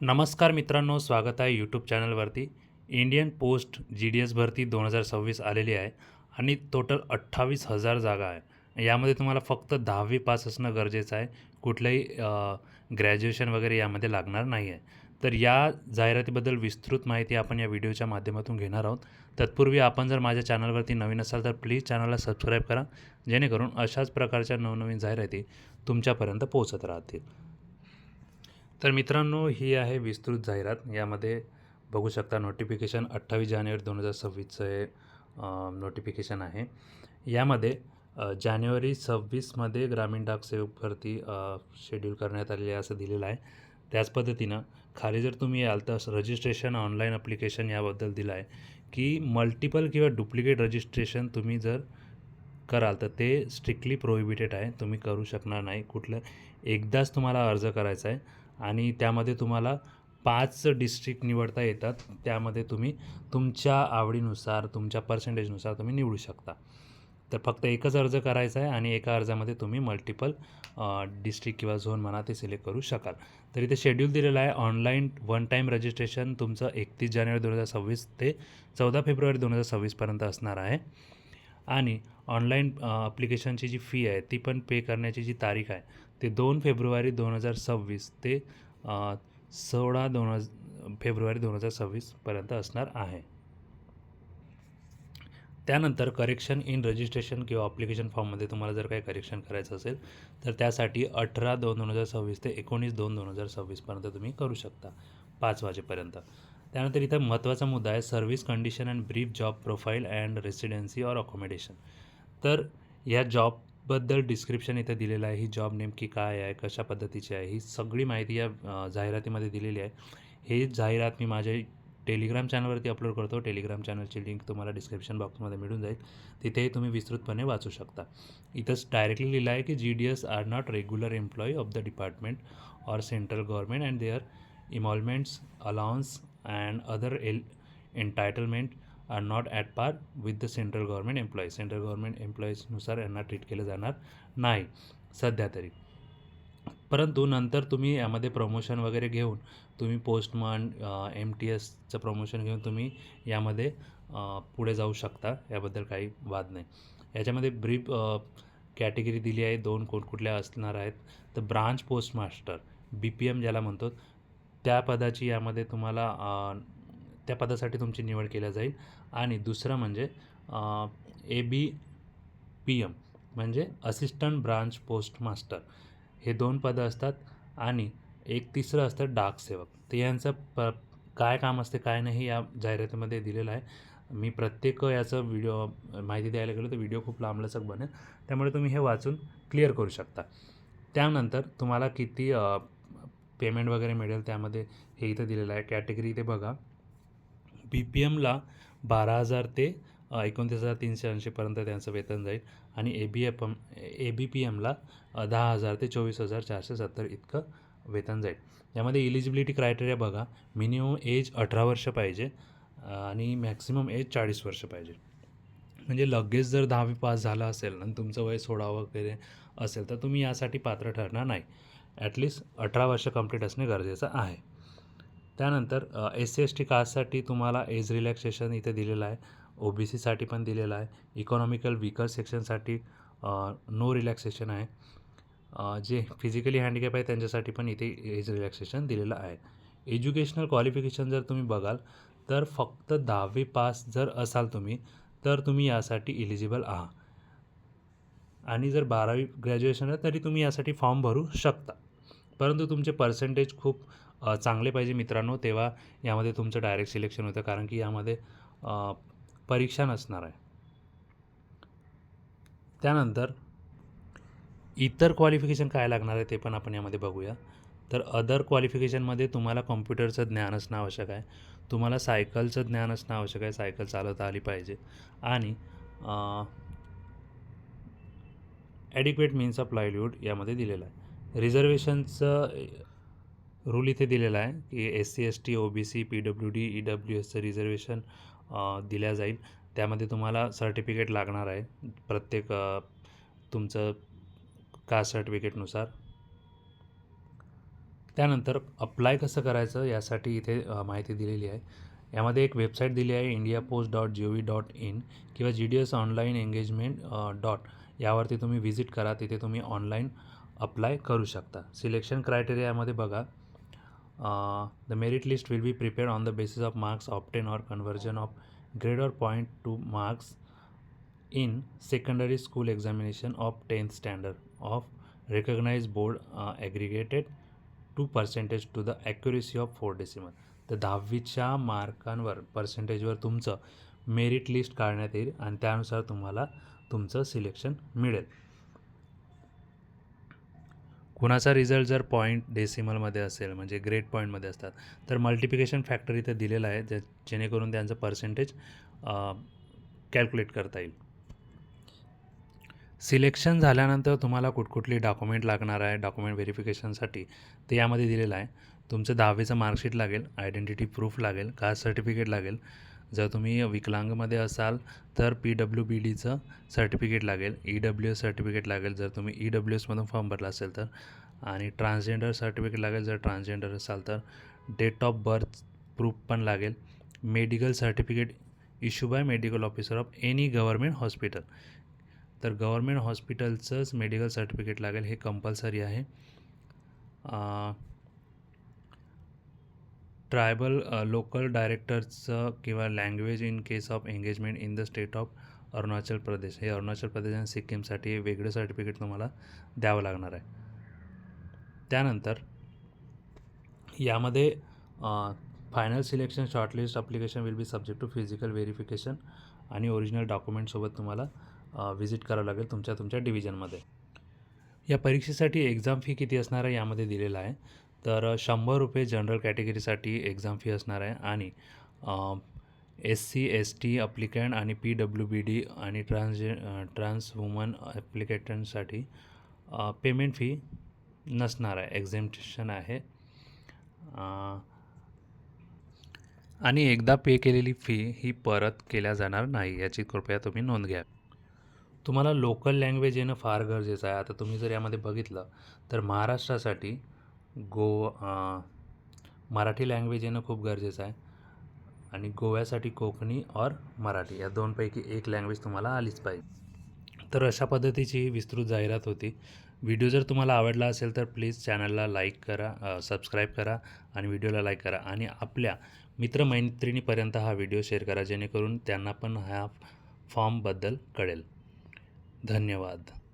नमस्कार मित्रांनो स्वागत आहे यूट्यूब चॅनलवरती. Indian post G D S भरती दोन हजार सव्वीस आलेली आहे आणि टोटल अठ्ठावीस हजार जागा आहे. यामध्ये तुम्हाला फक्त दहावी पास असणं गरजेचं आहे. कुठलंही ग्रॅज्युएशन वगैरे यामध्ये लागणार नाही आहे तर या जाहिरातीबद्दल विस्तृत माहिती आपण या व्हिडिओच्या माध्यमातून घेणार आहोत. तत्पूर्वी आपण जर माझ्या चॅनलवरती नवीन असाल तर प्लीज चॅनलला सबस्क्राईब करा जेणेकरून अशाच प्रकारच्या नवनवीन जाहिराती तुमच्यापर्यंत पोहोचत राहतील. तर मित्रांनो ही आहे विस्तृत जाहिरात. यामध्ये बघू शकता नोटिफिकेशन अठ्ठावीस जानेवारी दोन हजार सव्वीसचं हे नोटिफिकेशन आहे. यामध्ये जानेवारी सव्वीसमध्ये ग्रामीण डाक सेवक शेड्यूल करण्यात आलेली आहे असं दिलेलं आहे. त्याच पद्धतीनं खाली जर तुम्ही याल तर रजिस्ट्रेशन ऑनलाईन अप्लिकेशन याबद्दल दिलं आहे की मल्टिपल किंवा डुप्लिकेट रजिस्ट्रेशन तुम्ही जर कराल तर ते स्ट्रिक्टली प्रोहिबिटेड आहे. तुम्ही करू शकणार नाही. कुठलं? एकदाच तुम्हाला अर्ज करायचा आहे. आणि त्यामध्ये तुम्हाला पाच डिस्ट्रिक्ट निवडता येतात. त्यामध्ये तुम्ही तुमच्या आवडीनुसार तुमच्या पर्सेंटेजनुसार तुम्ही निवडू शकता. तर फक्त एकच अर्ज करायचा आहे आणि एका अर्जामध्ये तुम्ही मल्टिपल डिस्ट्रिक्ट किंवा झोन म्हणा ते सिलेक्ट करू शकाल. तर इथे शेड्यूल दिलेलं आहे. ऑनलाईन वन टाईम रजिस्ट्रेशन तुमचं एकतीस जानेवारी दोन हजार सव्वीस ते चौदा फेब्रुवारी दोन हजार सव्वीसपर्यंत असणार आहे. आणि ऑनलाईन अप्लिकेशनची जी फी आहे ती पण पे करण्याची जी तारीख आहे ते दोन फेब्रुवारी दोन हजार सव्वीस ते सोळा दोन हज फेब्रुवारी दोन हजार सव्वीसपर्यंत असणार आहे. त्यानंतर करेक्शन इन रजिस्ट्रेशन किंवा अप्लिकेशन फॉर्ममध्ये तुम्हाला जर काही करेक्शन करायचं असेल तर त्यासाठी अठरा दोन दोन हजार सव्वीस ते एकोणीस दोन दोन हजार सव्वीसपर्यंत तुम्ही करू शकता पाच वाजेपर्यंत. त्यानंतर इथं महत्त्वाचा मुद्दा आहे service condition and brief job profile and residency or accommodation तर या जॉबबद्दल डिस्क्रिप्शन इथं दिलेलं आहे. ही जॉब नेमकी काय आहे? कशा पद्धतीची आहे? ही सगळी माहिती या जाहिरातीमध्ये दिलेली आहे. हे जाहिरात मी माझ्या टेलिग्राम चॅनलवरती अपलोड करतो. टेलिग्राम चॅनलची लिंक तुम्हाला डिस्क्रिप्शन बॉक्समध्ये मिळून जाईल. तिथेही तुम्ही विस्तृतपणे वाचू शकता. इथंच डायरेक्टली लिहिलं आहे की G D S are not regular employee of the department or central government and their emoluments allowance and other all entitlement are not at par with the central government employees central government एम्प्लॉईजनुसार यांना treat केलं जाणार नाही. सध्या तरी. परंतु नंतर तुम्ही यामध्ये प्रमोशन वगैरे घेऊन तुम्ही पोस्टमन एम टी एसचं प्रमोशन घेऊन तुम्ही यामध्ये पुढे जाऊ शकता. याबद्दल काही वाद नाही. याच्यामध्ये ब्रीफ कॅटेगरी दिली आहे. दोन कोणकुठल्या असणार आहेत? तर branch postmaster B P M ज्याला म्हणतो त्या पदाची यामध्ये तुम्हाला त्या पदासाठी तुमची निवड केल्या जाईल. आणि दुसरं म्हणजे ए बी पी एम म्हणजे असिस्टंट ब्रांच पोस्ट मास्टर हे दोन पदं असतात आणि एक तिसरं असतं डाक सेवक. तर यांचं प काय काम असते काय नाही या जाहिरातीमध्ये दिलेलं आहे. मी प्रत्येक याचं व्हिडिओ माहिती द्यायला गेलो तर व्हिडिओ खूप लांबलचक बनेल. त्यामुळे तुम्ही हे वाचून क्लिअर करू शकता. त्यानंतर तुम्हाला किती पेमेंट वगैरे मिळेल त्यामध्ये हे इथं दिलेलं आहे. कॅटेगरी इथे बघा. बी पी एमला बारा हजार ते एकोणतीस हजार तीनशे ऐंशीपर्यंत त्यांचं वेतन जाईल. आणि A B F M A B P एमला दहा हजार ते चोवीस हजार चारशे सत्तर इतकं वेतन जाईल. यामध्ये इलिजिबिलिटी क्रायटेरिया बघा. मिनिमम एज अठरा वर्ष पाहिजे आणि मॅक्सिमम एज चाळीस वर्ष पाहिजे. म्हणजे लगेच जर दहावी पास झाला असेल आणि तुमचं वय सोळा वगैरे असेल तर तुम्ही यासाठी पात्र ठरणार नाही. ॲटलिस्ट अठरा वर्ष कंप्लीट असणे गरजेचं आहे. त्यानंतर एस सी एस टी कास्टसाठी तुम्हाला एज रिलॅक्सेशन इथे दिलेलं आहे. ओ बी सीसाठी पण दिलेलं आहे. इकॉनॉमिकल विकर सेक्शनसाठी नो रिलॅक्सेशन आहे. जे फिजिकली हँडिकॅप आहे त्यांच्यासाठी पण इथे एज रिलॅक्सेशन दिलेलं आहे. एज्युकेशनल क्वालिफिकेशन जर तुम्ही बघाल तर फक्त दहावी पास जर असाल तुम्ही तर तुम्ही यासाठी इलिजिबल आहात. आणि जर बारावी ग्रॅज्युएशन आहे तरी तुम्ही यासाठी फॉर्म भरू शकता. परंतु तुमचे पर्सेंटेज खूप चांगले पाहिजे मित्रांनो तेव्हा यामध्ये तुमचं डायरेक्ट सिलेक्शन होतं कारण की यामध्ये परीक्षा नसणार आहे. त्यानंतर इतर क्वालिफिकेशन काय लागणार आहे ते पण आपण यामध्ये बघूया. तर अदर क्वालिफिकेशनमध्ये तुम्हाला कॉम्प्युटरचं ज्ञान असणं आवश्यक आहे. तुम्हाला सायकलचं ज्ञान असणं आवश्यक आहे. सायकल चालवता आली पाहिजे. आणि ॲडिक्वेट मीन्स ऑफ लाईव्हलीहूड यामध्ये दिलेलं आहे. रिझर्वेशनचं रूल इथे दिलेला आहे की S C S T O B C P W D E W एसचं रिझर्वेशन दिल्या जाईल. त्यामध्ये तुम्हाला सर्टिफिकेट लागणार आहे. प्रत्येक तुमचं कास्ट सर्टिफिकेटनुसार. त्यानंतर अप्लाय कसं करायचं यासाठी इथे माहिती दिलेली आहे. यामध्ये एक वेबसाईट दिली आहे India post dot G O V dot in किंवा G D S online engagement dot यावरती तुम्ही व्हिजिट करा तिथे तुम्ही ऑनलाईन अप्लाय करू शकता. सिलेक्शन क्रायटेरियामध्ये बघा the merit list will be prepared on the basis of marks obtained or conversion of grade or point to marks in secondary school examination of 10th standard of recognized board uh, aggregated to percentage to the accuracy of 4 तर दहावीच्या मार्कांवर पर्सेंटेजवर तुमचं merit list काढण्यात येईल आणि त्यानुसार तुम्हाला तुमचं selection मिळेल. कुणाचा रिझल्ट जर पॉईंट डेसिमलमध्ये असेल म्हणजे ग्रेट पॉईंटमध्ये असतात तर मल्टिप्लिकेशन फॅक्टर इथे दिलेला आहे जे जेणेकरून त्यांचं पर्सेंटेज कॅल्क्युलेट करता येईल. सिलेक्शन झाल्यानंतर तुम्हाला कुठकुठली डॉक्युमेंट लागणार आहे डॉक्युमेंट व्हेरिफिकेशनसाठी ते यामध्ये दिलेलं आहे. तुमचं दहावीचं मार्कशीट लागेल आयडेंटिटी प्रूफ लागेल कास्ट सर्टिफिकेट लागेल जर तुम्ही विकलांगमध्ये असाल तर पी डब्ल्यू बी डीचं सर्टिफिकेट लागेल. ई डब्ल्यू एस सर्टिफिकेट लागेल जर तुम्ही ई डब्ल्यू एसमधून फॉर्म भरला असेल तर. आणि ट्रान्सजेंडर सर्टिफिकेट लागेल जर ट्रान्सजेंडर असाल तर. डेट ऑफ बर्थ प्रूफ पण लागेल. Medical certificate issue by medical officer of any government hospital. तर गव्हर्मेंट हॉस्पिटलचंच मेडिकल सर्टिफिकेट लागेल हे कंपल्सरी आहे. ट्रायबल लोकल डायरेक्टरचं किंवा language in case of engagement in the state of Arunachal Pradesh. हे अरुणाचल प्रदेश आणि सिक्कीमसाठी वेगळं सर्टिफिकेट तुम्हाला द्यावं लागणार आहे. त्यानंतर यामध्ये final selection shortlist application will be subject to physical verification आणि ओरिजिनल डॉक्युमेंटसोबत तुम्हाला व्हिजिट करावं लागेल तुमच्या तुमच्या डिव्हिजनमध्ये या परीक्षेसाठी एक्झाम फी किती असणार आहे यामध्ये दिलेला आहे. तर शंभर रुपये जनरल कॅटेगरीसाठी एक्झाम फी असणार आहे आणि S C S T applicant आणि पी डब्ल्यू बी डी आणि ट्रान्सजे ट्रान्स वुमन ॲप्लिकेटंटसाठी पेमेंट फी नसणार आहे. एक्झेम्प्टेशन आहे. आणि एकदा पे केलेली फी ही परत केल्या जाणार नाही याची कृपया तुम्ही नोंद घ्या. तुम्हाला लोकल लँग्वेज येणं फार गरजेचं आहे. आता तुम्ही जर यामध्ये बघितलं तर महाराष्ट्रासाठी गो मराठी लँग्वेज येणं खूप गरजेचं आहे. आणि गोव्यासाठी कोकणी और मराठी या दोनपैकी एक लँग्वेज तुम्हाला आलीच पाहिजे. तर अशा पद्धतीची विस्तृत जाहिरात होती. व्हिडिओ जर तुम्हाला आवडला असेल तर प्लीज चॅनलला लाईक करा सबस्क्राईब करा आणि व्हिडिओला लाईक करा. आणि आपल्या मित्रमैत्रिणीपर्यंत हा व्हिडिओ शेअर करा जेणेकरून त्यांना पण ह्या फॉर्मबद्दल कळेल. धन्यवाद.